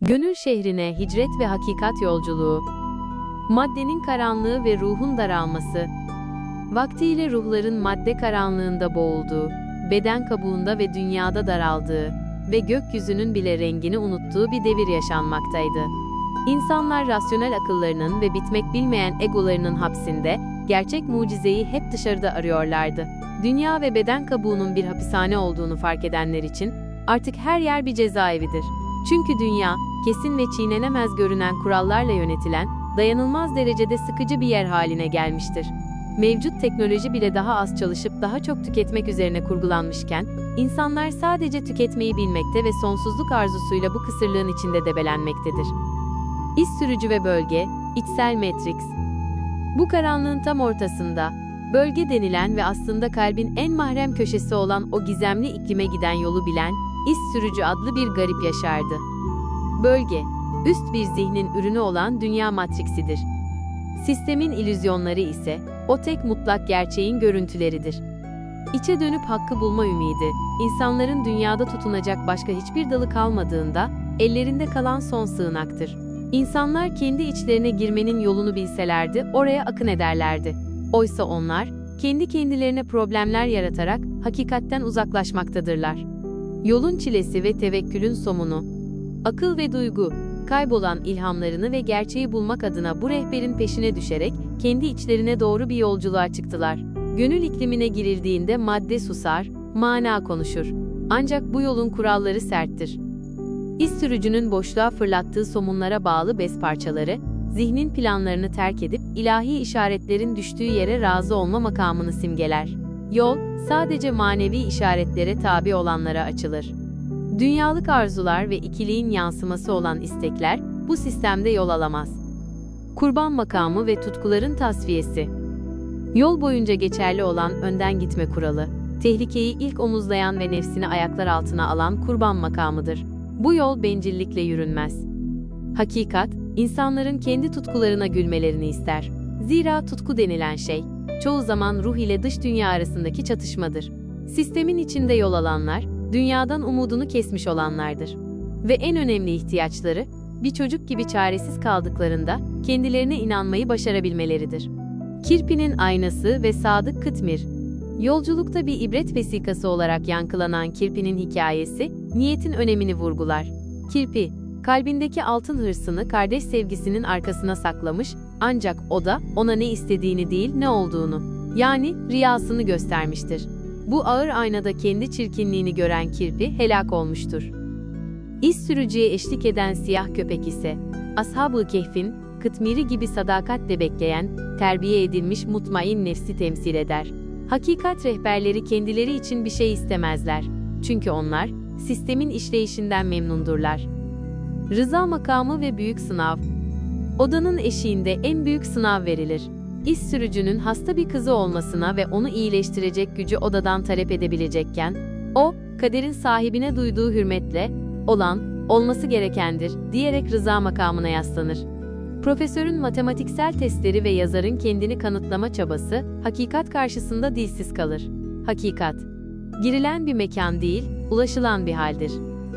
Gönül şehrine hicret ve hakikat yolculuğu. Maddenin karanlığı ve ruhun daralması. Vaktiyle ruhların madde karanlığında boğulduğu, beden kabuğunda ve dünyada daraldığı ve gökyüzünün bile rengini unuttuğu bir devir yaşanmaktaydı. İnsanlar rasyonel akıllarının ve bitmek bilmeyen egolarının hapsinde, gerçek mucizeyi hep dışarıda arıyorlardı. Dünya ve beden kabuğunun bir hapishane olduğunu fark edenler için, artık her yer bir cezaevidir. Çünkü dünya, kesin ve çiğnenemez görünen kurallarla yönetilen, dayanılmaz derecede sıkıcı bir yer haline gelmiştir. Mevcut teknoloji bile daha az çalışıp daha çok tüketmek üzerine kurgulanmışken, insanlar sadece tüketmeyi bilmekte ve sonsuzluk arzusuyla bu kısırlığın içinde debelenmektedir. İz sürücü ve bölge, içsel matrix. Bu karanlığın tam ortasında, bölge denilen ve aslında kalbin en mahrem köşesi olan o gizemli iklime giden yolu bilen, İz sürücü adlı bir garip yaşardı. Bölge, üst bir zihnin ürünü olan dünya matriksidir. Sistemin ilüzyonları ise o tek mutlak gerçeğin görüntüleridir. İçe dönüp hakkı bulma ümidi, insanların dünyada tutunacak başka hiçbir dalı kalmadığında ellerinde kalan son sığınaktır. İnsanlar kendi içlerine girmenin yolunu bilselerdi oraya akın ederlerdi. Oysa onlar kendi kendilerine problemler yaratarak hakikatten uzaklaşmaktadırlar. Yolun çilesi ve tevekkülün somunu. Akıl ve duygu, kaybolan ilhamlarını ve gerçeği bulmak adına bu rehberin peşine düşerek kendi içlerine doğru bir yolculuğa çıktılar. Gönül iklimine girildiğinde madde susar, mana konuşur. Ancak bu yolun kuralları serttir. İz sürücünün boşluğa fırlattığı somunlara bağlı bez parçaları, zihnin planlarını terk edip ilahi işaretlerin düştüğü yere razı olma makamını simgeler. Yol, sadece manevi işaretlere tabi olanlara açılır. Dünyalık arzular ve ikiliğin yansıması olan istekler bu sistemde yol alamaz. Kurban makamı ve tutkuların tasfiyesi. Yol boyunca geçerli olan önden gitme kuralı, tehlikeyi ilk omuzlayan ve nefsini ayaklar altına alan kurban makamıdır. Bu yol bencillikle yürünmez. Hakikat, insanların kendi tutkularına gülmelerini ister. Zira tutku denilen şey, çoğu zaman ruh ile dış dünya arasındaki çatışmadır. Sistemin içinde yol alanlar, dünyadan umudunu kesmiş olanlardır. Ve en önemli ihtiyaçları, bir çocuk gibi çaresiz kaldıklarında kendilerine inanmayı başarabilmeleridir. Kirpi'nin aynası ve Sadık Kıtmir Yolculukta bir ibret vesikası olarak yankılanan Kirpi'nin hikayesi, niyetin önemini vurgular. Kirpi, kalbindeki altın hırsını kardeş sevgisinin arkasına saklamış, ancak o da ona ne istediğini değil ne olduğunu, yani riyasını göstermiştir. Bu ağır aynada kendi çirkinliğini gören Kirpi helak olmuştur. İz sürücüye eşlik eden siyah köpek ise, Ashab-ı Kehf'in, Kıtmiri gibi sadakatle bekleyen, terbiye edilmiş mutmain nefsi temsil eder. Hakikat rehberleri kendileri için bir şey istemezler. Çünkü onlar, sistemin işleyişinden memnundurlar. Rıza makamı ve büyük sınav. Odanın eşiğinde en büyük sınav verilir. İş sürücünün hasta bir kızı olmasına ve onu iyileştirecek gücü odadan talep edebilecekken, o, kaderin sahibine duyduğu hürmetle, olan, olması gerekendir, diyerek rıza makamına yaslanır. Profesörün matematiksel testleri ve yazarın kendini kanıtlama çabası, hakikat karşısında dilsiz kalır. Hakikat, girilen bir mekan değil, ulaşılan bir haldir.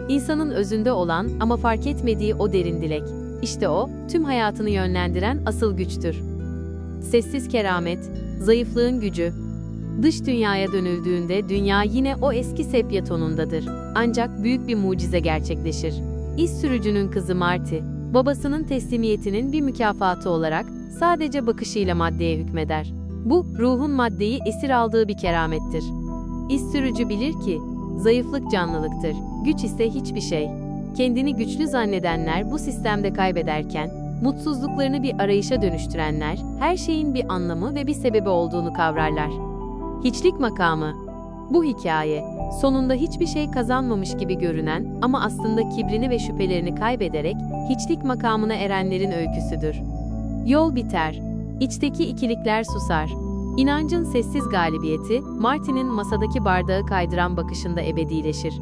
İnsanın özünde olan ama fark etmediği o derin dilek. İşte o, tüm hayatını yönlendiren asıl güçtür. Sessiz keramet, zayıflığın gücü. Dış dünyaya dönüldüğünde dünya yine o eski sepya tonundadır. Ancak büyük bir mucize gerçekleşir. İz sürücünün kızı Marty, babasının teslimiyetinin bir mükafatı olarak sadece bakışıyla maddeye hükmeder. Bu, ruhun maddeyi esir aldığı bir keramettir. İz sürücü bilir ki, zayıflık canlılıktır, güç ise hiçbir şey. Kendini güçlü zannedenler bu sistemde kaybederken, mutsuzluklarını bir arayışa dönüştürenler, her şeyin bir anlamı ve bir sebebi olduğunu kavrarlar. Hiçlik makamı Bu hikaye, sonunda hiçbir şey kazanmamış gibi görünen ama aslında kibrini ve şüphelerini kaybederek hiçlik makamına erenlerin öyküsüdür. Yol biter, içteki ikilikler susar. İnancın sessiz galibiyeti, Martin'in masadaki bardağı kaydıran bakışında ebedileşir.